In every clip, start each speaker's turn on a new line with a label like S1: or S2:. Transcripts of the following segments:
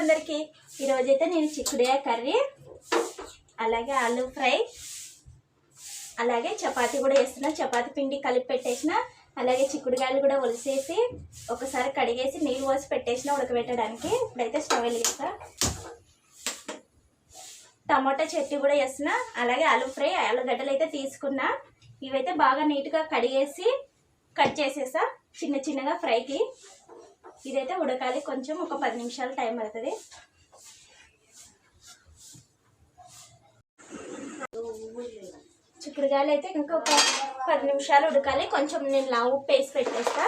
S1: అందరికీ. ఈరోజైతే నేను చిక్కుడుగా కర్రీ అలాగే ఆలు ఫ్రై అలాగే చపాతి కూడా వేస్తున్నా చపాతి పిండి కలిపి పెట్టేసిన అలాగే చిక్కుడుగాయలు కూడా ఒలిసేసి ఒకసారి కడిగేసి నీళ్ళు పోసి పెట్టేసిన ఉడకబెట్టడానికి. ఇప్పుడైతే స్టవ్ వెలిగిస్తా. టమాటా చట్నీ కూడా వేస్తున్నా అలాగే ఆలు ఫ్రై ఆలుగడ్డలు అయితే తీసుకున్నా. ఇవైతే బాగా నీట్గా కడిగేసి కట్ చేసేసా చిన్న చిన్నగా ఫ్రైకి. ఇదైతే ఉడకాలి. కొంచెం ఒక పది నిమిషాలు టైం పడుతుంది. చిక్కుడుకాయలు అయితే ఇంకా ఒక పది నిమిషాలు ఉడకాలి. కొంచెం నేను లావు ఉప్పు వేసి పెట్టేస్తా.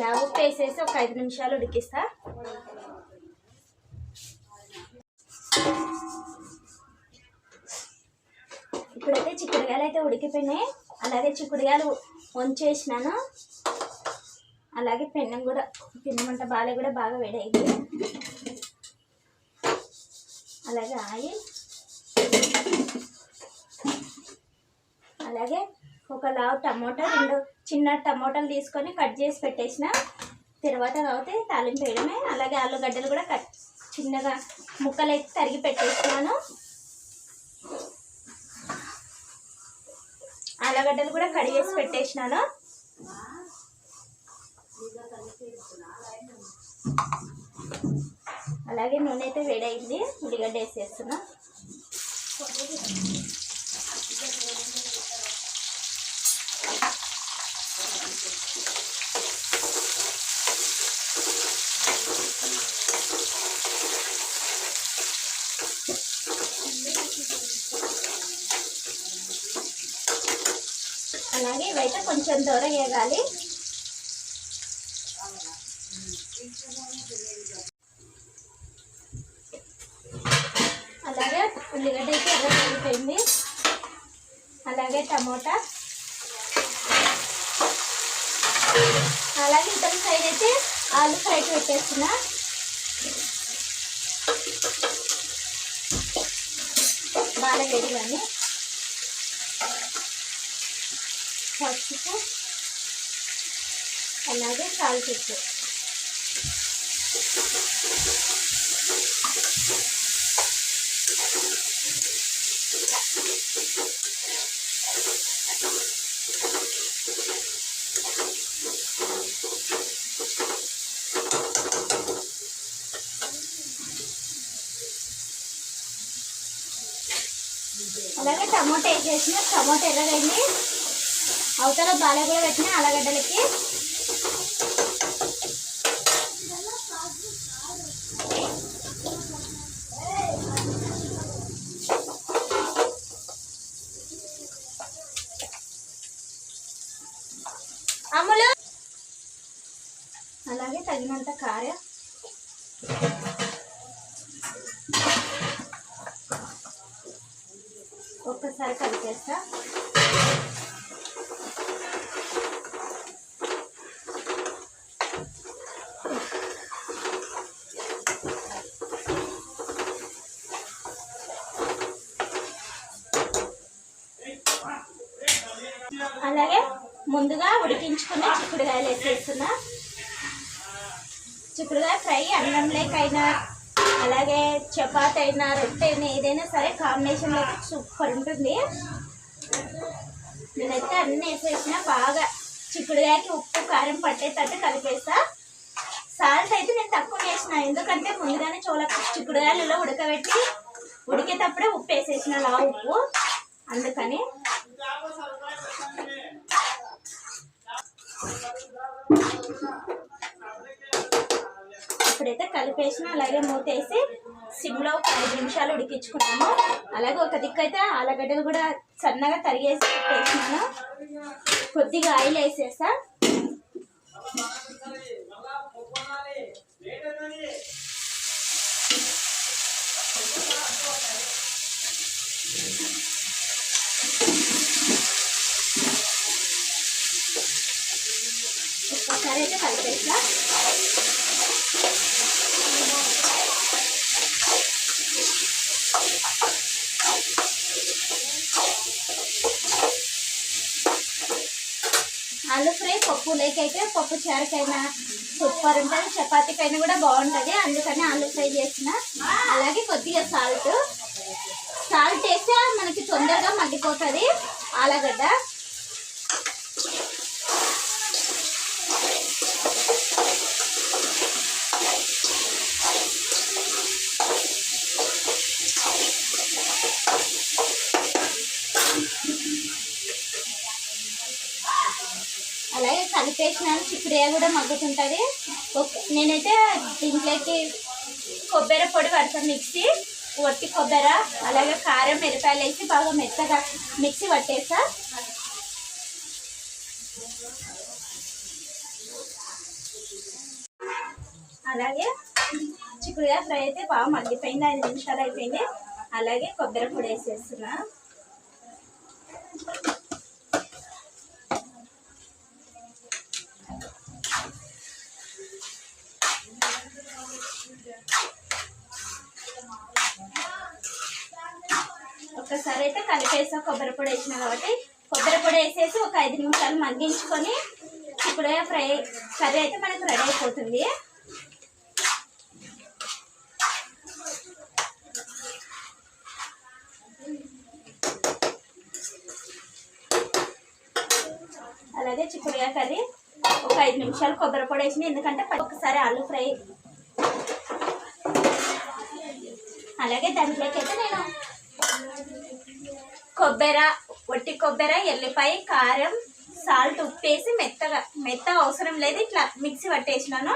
S1: లావు ఉప్పు వేసేసి ఒక ఐదు నిమిషాలు ఉడికిస్తా. చిక్కుడుగాయలు చిక్కుడుకాయలు అయితే ఉడికిపోయినాయి. అలాగే చిక్కుడుకాయలు వంచేసినాను. అలాగే పెన్నం కూడా పెన్నమంట బాగా కూడా బాగా వేడైంది. అలాగే ఆయిల్ అలాగే ఒక లావు టమోటా రెండు చిన్న టమోటాలు తీసుకొని కట్ చేసి పెట్టేసిన. తర్వాత కాబట్టి తాలింపు వేయడమే. అలాగే ఆలుగడ్డలు కూడా కట్ చిన్నగా ముక్కలు అయితే తరిగి పెట్టేసినాను. ఆలుగడ్డలు కూడా కడిగేసి పెట్టేసినాను. అలాగే నూనె అయితే వేడైంది. ఉల్లిగడ్డ వేసేస్తున్నా అలాగే ఇవైతే కొంచెం దూరం వేగాలి అలాగే ఉల్లిగడ్డ అయితే ఎర్ర అయిపోయింది అలాగే టమోటా. అలాగే ఇతర సైడ్ అయితే ఆలు ఫ్రై పెట్టేస్తున్నా బాగా వేడిగాని పసుపు అలాగే కాల్చిప్పు అలాగే టమోటా వేసేసిన టమోటా ఎర్రగైంది అవతల బాల కూడా పెట్టిన ఆలగడ్డలకి. అమ్ములు అలాగే తగినంత కార. ఒక్కసారి కలిపేస్తా అలాగే ముందుగా ఉడికించుకున్న చిక్కుడుకాయలు వేసేస్తున్నా చిక్కుడుకాయ అన్నం లేకైనా అలాగే చపాతి అయినా రొట్టె అయినా ఏదైనా సరే కాంబినేషన్ అయితే సూపర్ ఉంటుంది. నేనైతే అన్నీ వేసేసిన బాగా చిక్కుడుకాయకి ఉప్పు కారం పట్టేటట్టు కలిపేస్తా సాల్ట్ అయితే నేను తక్కువ వేసిన ఎందుకంటే ముందుగానే చోళ చిక్కుడుకాయలలో ఉడకబెట్టి ఉడికేటప్పుడే ఉప్పు వేసేసిన లా ఉప్పు. అందుకని ఇప్పుడైతే కలిపేసిన అలాగే మూతేసి సిమ్లో ఒక ఐదు నిమిషాలు ఉడికించుకున్నాము. అలాగే ఒక దిక్కు అయితే ఆలుగడ్డలు కూడా సన్నగా తరిగేసి పెట్టేసినాను. కొద్దిగా ఆయిల్ వేసేసా. ఒక్కసారి అయితే కలిపేసా ఆలు ఫ్రై అయితే పప్పు చారుకైనా సూపర్ ఉంటుంది చపాతీకైనా కూడా బాగుంటుంది. అందుకని ఆలు ఫ్రై చేసిన. అలాగే కొద్దిగా సాల్ట్. సాల్ట్ వేస్తే మనకి తొందరగా మగ్గిపోతుంది ఆలుగడ్డ అలాగే స్ప్రే కూడా మగ్గుతుంటుంది. ఓకే నేనైతే దీంట్లోకి కొబ్బరి పొడి పడతాను మిక్సీ వట్టి కొబ్బరి అలాగే కారం మిరపాయలు వేసి బాగా మెత్తగా మిక్సీ పట్టేసా. అలాగే చిక్కుడుగా ఫ్రై అయితే బాగా మగ్గిపోయింది ఐదు నిమిషాలు అయిపోయింది. అలాగే కొబ్బరి పొడి వేసేస్తున్నా. ఒక్కసారి అయితే కలిపేసి కొబ్బరి పొడి వేసినా కాబట్టి కొబ్బరి పొడి వేసేసి ఒక ఐదు నిమిషాలు మగ్గించుకొని ఇప్పుడు ఫ్రై కర్రీ అయితే మనకు రెడీ అయిపోతుంది. అలాగే చిక్కుడుగా కర్రీ ఒక ఐదు నిమిషాలు కొబ్బరి పొడి వేసిన ఎందుకంటే ఒకసారి ఆలు ఫ్రై. అలాగే దాంట్లోకి అయితే నేను కొబ్బరి ఒట్టి కొబ్బరి ఎల్లిపాయ కారం సాల్ట్ ఉప్పు వేసి మెత్తగా మెత్త అవసరం లేదు. ఇట్లా మిక్సీ పట్టేసినాను.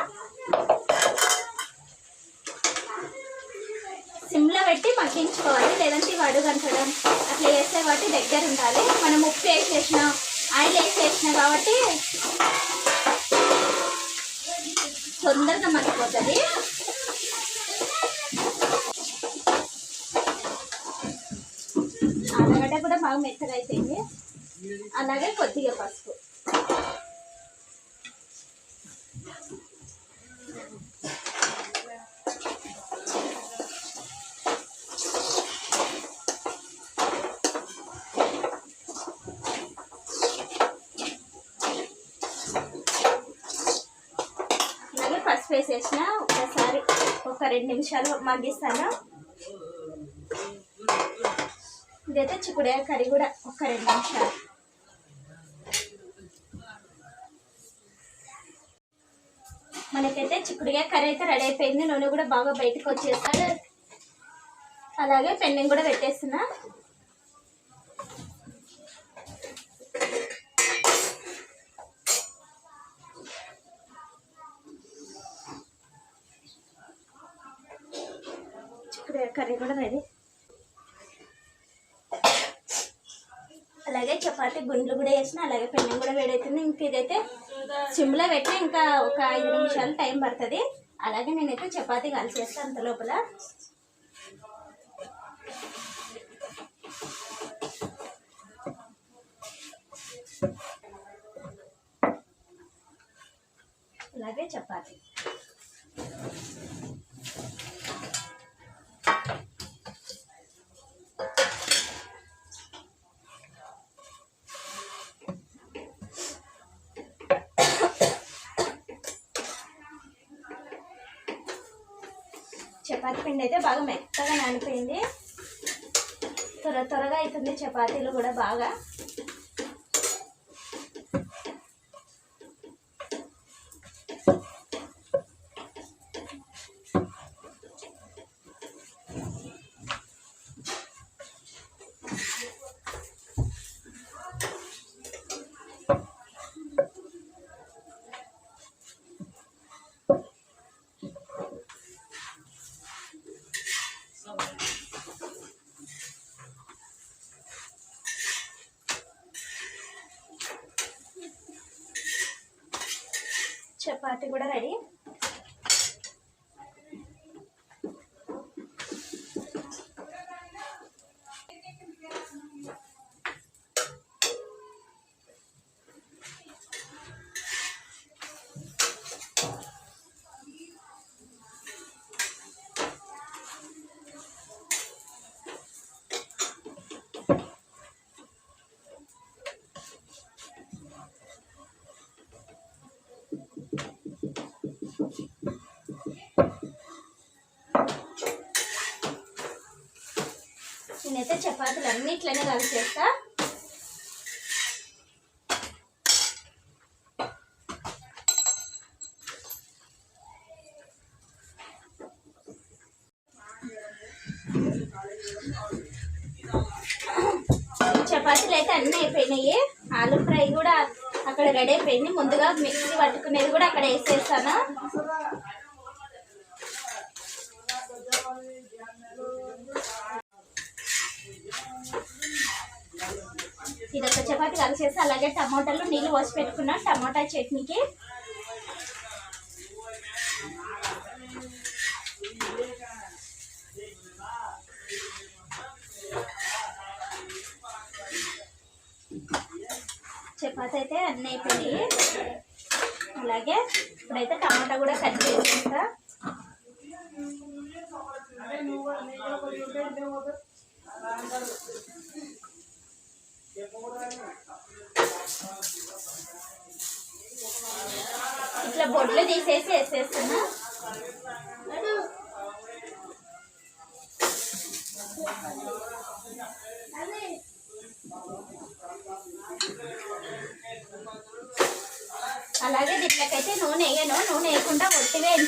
S1: సిమ్లో పెట్టి మగ్గించుకోవాలి. లేదంటే ఇవి అడుగంటడం అట్లా చేస్తే కాబట్టి దగ్గర ఉండాలి. మనం ఉప్పు వేసేసినాం ఆయిల్ వేసేసినాం కాబట్టి తొందరగా మగ్గిపోతుంది ఆలుగడ్డ కూడా బాగా మెత్తగా అయిపోయింది అలాగే కొద్దిగా పసుపు అలాగే పసుపు వేసేసిన. ఒకసారి ఒక రెండు నిమిషాలు మగ్గిస్తాను. ఇదైతే చిక్కుడే కర్రీ కూడా ఒక రెండు నిమిషాలు. మనకైతే చిక్కుడుగా కర్రీ అయితే రెడీ అయిపోయింది. నూనె కూడా బాగా బయటకు వచ్చేసాడు అలాగే పెండింగ్ కూడా పెట్టేస్తున్నా. కర్రీ కూడా రెడీ. అలాగే చపాతి గుండ్లు కూడా వేసిన అలాగే పెన్నం కూడా వేడవుతుంది ఇంక ఇదైతే సిమ్లో పెట్టి ఇంకా ఒక ఐదు నిమిషాలు టైం పడుతుంది. అలాగే నేనైతే చపాతి కలిసేస్తాను అంత లోపల. అలాగే చపాతి. చపాతీ పిండి అయితే బాగా మెత్తగా నానిపోయింది. త్వర త్వరగా అవుతుంది చపాతీలు కూడా బాగా. చపాతి కూడా రెడీ నేనైతే చపాతీలు అన్ని ఇట్లనే కలిసేస్తా చపాతీలు అయితే అన్నీ అయిపోయినాయి. ఆలు ఫ్రై కూడా అక్కడ రెడీ అయిపోయింది. ముందుగా మిక్సీ పట్టుకునేది కూడా అక్కడ వేసేస్తాను. ఇది ఒక చపాతి కలిసేసి అలాగే టమాటాలు నీళ్ళు పోసి పెట్టుకున్నా. టమాటా చట్నీకి. చపాతి అయితే అన్నీ అయిపోయి. అలాగే ఇప్పుడైతే టమాటా కూడా కట్ చేసుకుంటా ఇట్లా బొడ్లు తీసేసి వేసేస్తున్నా. అలాగే దీంట్లోకైతే నూనె వేయను. నూనె వేయకుండా ఒట్టిగా ఏం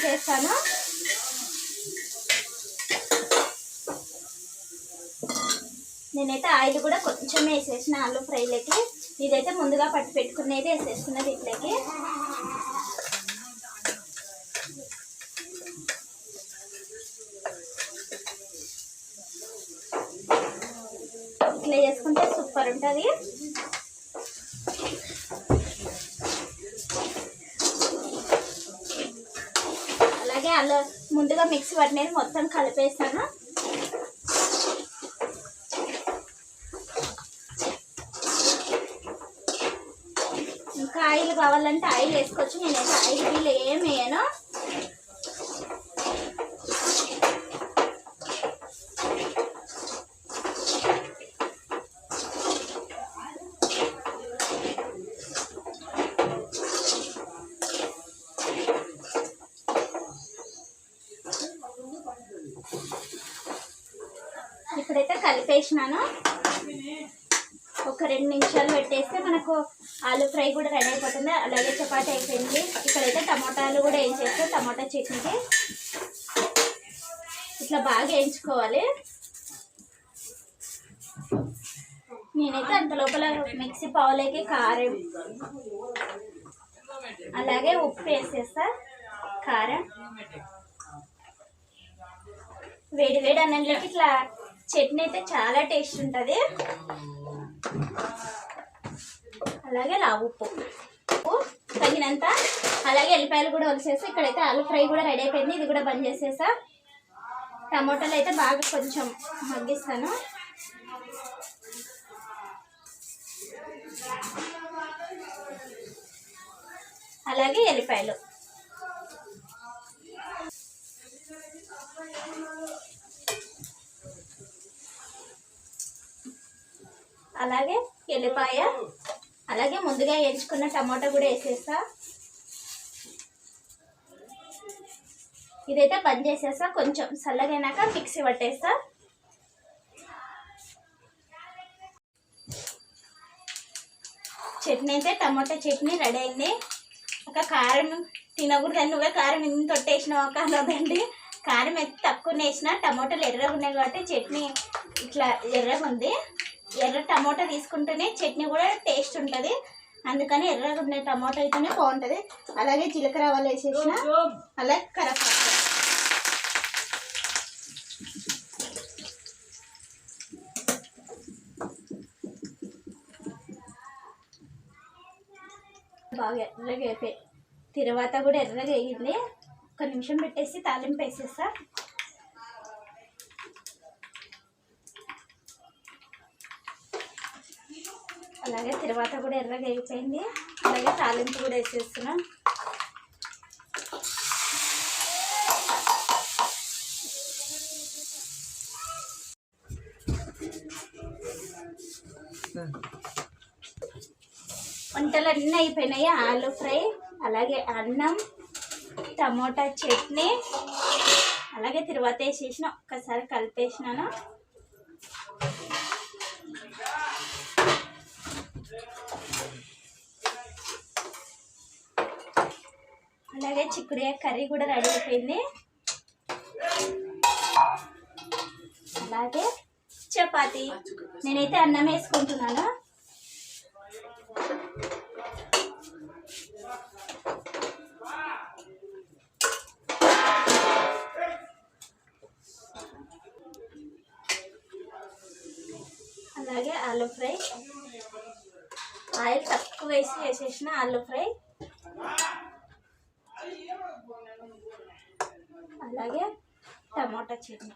S1: నేనైతే ఆయిల్ కూడా కొంచెం వేసేసిన ఆలు ఫ్రైలకి. ఇదైతే ముందుగా పట్టి పెట్టుకునేది వేసేసుకున్నది ఇట్లకి. ఇట్లా చేసుకుంటే సూపర్ ఉంటుంది. అలాగే అలా ముందుగా మిక్సీ పట్టినది మొత్తం కలిపేస్తాను ఇంకా ఆయిల్ కావాలంటే ఆయిల్ వేసుకోవచ్చు. నేనైతే ఆయిల్ వీళ్ళు ఏం వేయను ఇప్పుడైతే కలిపేసినాను ఒక రెండు నిమిషాలు పెట్టేస్తే మనకు ఆలు ఫ్రై కూడా రెడీ అయిపోతుంది. అలాగే చపాతి అయిపోయింది. ఇక్కడైతే టమాటాలు కూడా వేయించేస్తే టమాటా చట్నీకి ఇట్లా బాగా వేయించుకోవాలి. నేనైతే అంత లోపల మిక్సీ పావులకి కారం అలాగే ఉప్పు వేసేస్తా. కారం. వేడి వేడి అన్నంలోకి ఇట్లా చట్నీ అయితే చాలా టేస్ట్ ఉంటుంది. అలాగే లావు ఉప్పు. ఉప్పు తగినంత అలాగే ఎల్లిపాయలు కూడా వలిసేసి ఇక్కడైతే ఆలు ఫ్రై కూడా రెడీ అయిపోయింది. ఇది కూడా బంద్ చేసేసా. టమాటాలు అయితే బాగా కొంచెం మగ్గిస్తాను. అలాగే ఎల్లిపాయలు. అలాగే ఎల్లిపాయ అలాగే ముందుగా ఎంచుకున్న టమాటా కూడా వేసేస్తా. ఇదైతే బంద్ చేసేస్తా. కొంచెం చల్లగైనాక మిక్సీ పట్టేస్తా. చట్నీ అయితే టమాటా చట్నీ రెడీ అయింది. ఒక కారం తినకూడదని నువ్వే కారం ఇంత తొట్టేసినావు? కాదండి కారం అయితే తక్కువ వేసిన టమాటాలు ఎర్రగా ఉన్నాయి కాబట్టి చట్నీ ఇట్లా ఎర్రగా ఉంది. ఎర్ర టమాటా తీసుకుంటేనే చట్నీ కూడా టేస్ట్ ఉంటుంది. అందుకని ఎర్రగా ఉన్న టమాటా అయితేనే బాగుంటుంది. అలాగే జీలకర్ర ఆవాలు వేసేసిన అలాగే కరపాకు బాగా ఎర్రగా అయిపోయి తర్వాత కూడా ఎర్రగా వేయింది ఒక నిమిషం పెట్టేసి తాలింపు వేసేస్తా. అలాగే తర్వాత కూడా ఎర్రగా అయిపోయింది. అలాగే తాలింపు కూడా వేసేస్తున్నాం. వంటలు అన్నీ అయిపోయినాయి. ఆలు ఫ్రై అలాగే అన్నం టమోటా చట్నీ అలాగే తర్వాత వేసేసిన ఒక్కసారి కలిపేసినాను. అలాగే చిక్కుడుకాయ కర్రీ కూడా రెడీ అయిపోయింది. అలాగే చపాతి. నేనైతే అన్నం వేసుకుంటున్నాను. అలాగే ఆలూ ఫ్రై. ఆయిల్ తక్కువ వేసి వేసేసిన ఆలు ఫ్రై. అలాగే టమాటా చట్నీ.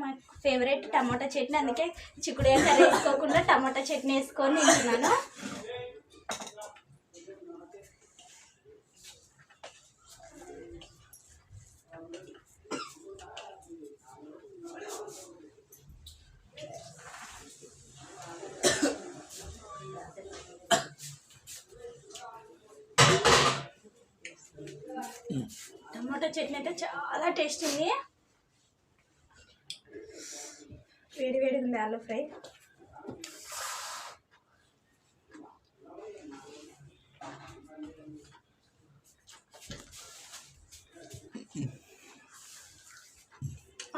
S1: మా ఫేవరెట్ టమాటా చట్నీ అందుకే చిక్కుడు కర్రీ వేసుకోకుండా టమాటా చట్నీ వేసుకొని తింటున్నాను. టమాటా చట్నీ అయితే చాలా టేస్ట్ ఉంది. వేడి వేడిగా ఉంది ఆలూ ఫ్రై.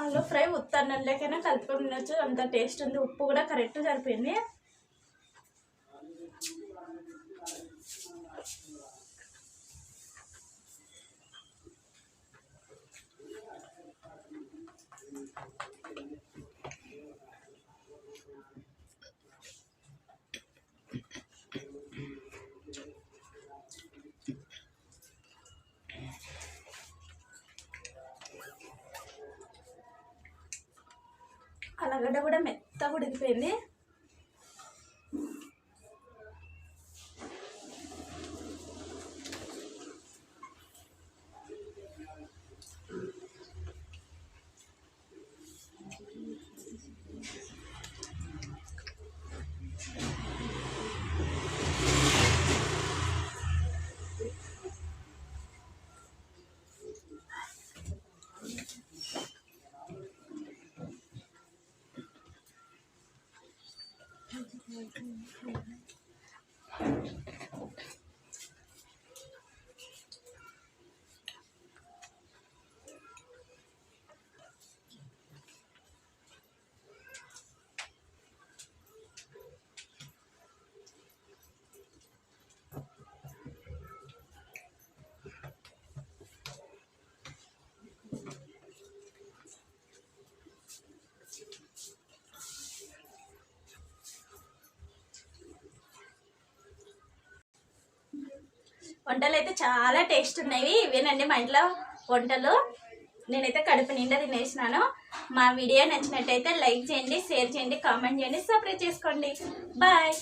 S1: ఆలూ ఫ్రై ఉత్తన్నంలోకైనా కలుపుకొని తినొచ్చు. అంత టేస్ట్ ఉంది. ఉప్పు కూడా కరెక్ట్ సరిపోయింది. aimé. మెత్తగా ఉడికిపోయింది వంటలు అయితే చాలా టేస్ట్ ఉన్నాయి. ఇవేనండి మా ఇంట్లో వంటలు. నేనైతే కడుపు నిండా తినేసినాను. మా వీడియో నచ్చినట్టయితే లైక్ చేయండి షేర్ చేయండి కామెంట్ చేయండి సబ్స్క్రైబ్ చేసుకోండి. బాయ్.